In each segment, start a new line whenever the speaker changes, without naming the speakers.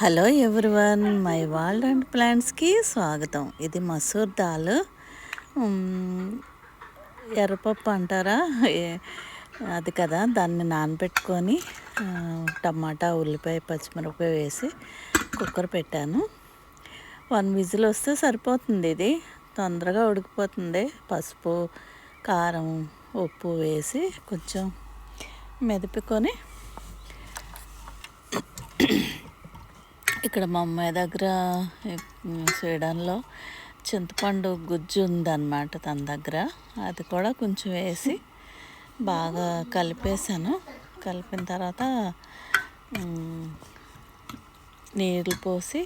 Hello everyone my world and ప్లాంట్స్కి స్వాగతం. ఇది మసూర్ దాల్. ఎర్రపప్పు అంటారా? అది కదా దాన్ని నానబెట్టుకొని టమాటా ఉల్లిపాయ పచ్చిమిరపకాయ వేసి కుక్కర్ పెట్టాను. వన్ విజిల్ వస్తే సరిపోతుంది ఇది. తొందరగా ఉడికిపోతుంది. పసుపు కారం ఉప్పు వేసి కొంచెం మెదిపుకొని ఇక్కడ మా అమ్మాయి దగ్గర స్వీడన్లో చింతపండు గుజ్జు ఉందన్నమాట తన దగ్గర. అది కూడా కొంచెం వేసి బాగా కలిపేసాను కలిపిన తర్వాత నీళ్ళు పోసి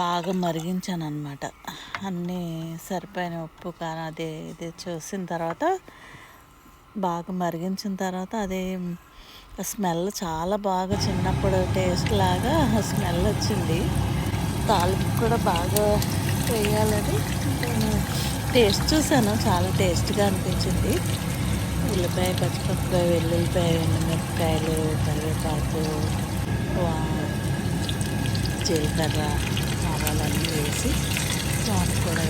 బాగా మరిగించాను అనమాట అన్నీ సరిపోయిన ఉప్పు కారం అది ఇది చూసిన తర్వాత బాగా మరిగించిన తర్వాత అది స్మెల్ చాలా బాగా చిన్నప్పుడు టేస్ట్ లాగా స్మెల్ వచ్చింది. తాలింపు కూడా బాగా వేయాలని నేను టేస్ట్ చూసాను చాలా టేస్ట్గా అనిపించింది. ఉల్లిపాయ పచ్చిమిరపకాయ వెల్లుల్లిపాయ ఎండుమిరపకాయలు కరివేపాకు వా- జీలకర్ర ఆవాలన్నీ వేసి స్వామి కూడా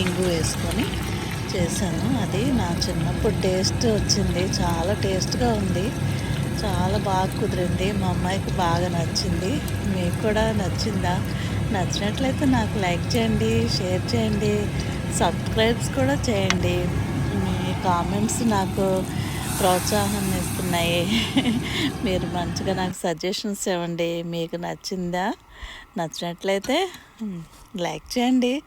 ఇంగు వేసుకొని చేశాను. అది నా చిన్నప్పుడు టేస్ట్ వచ్చింది. చాలా టేస్ట్గా ఉంది. చాలా బాగా కుదిరింది. మా అమ్మాయికి బాగా నచ్చింది. మీకు కూడా నచ్చిందా? నచ్చినట్లయితే నాకు లైక్ చేయండి షేర్ చేయండి సబ్స్క్రైబ్స్ కూడా చేయండి. మీ కామెంట్స్ నాకు ప్రోత్సాహాన్ని ఇస్తున్నాయి. మీరు మంచిగా నాకు సజెషన్స్ ఇవ్వండి. మీకు నచ్చిందా? నచ్చినట్లయితే లైక్ చేయండి.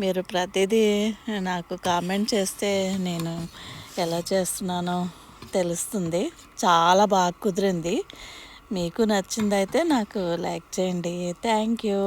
మీరు ప్రతిదీ నాకు కామెంట్ చేస్తే నేను ఎలా చేస్తున్నానో తెలుస్తుంది. చాలా బాగా కుదిరింది. మీకు నచ్చిందైతే నాకు లైక్ చేయండి. Thank you.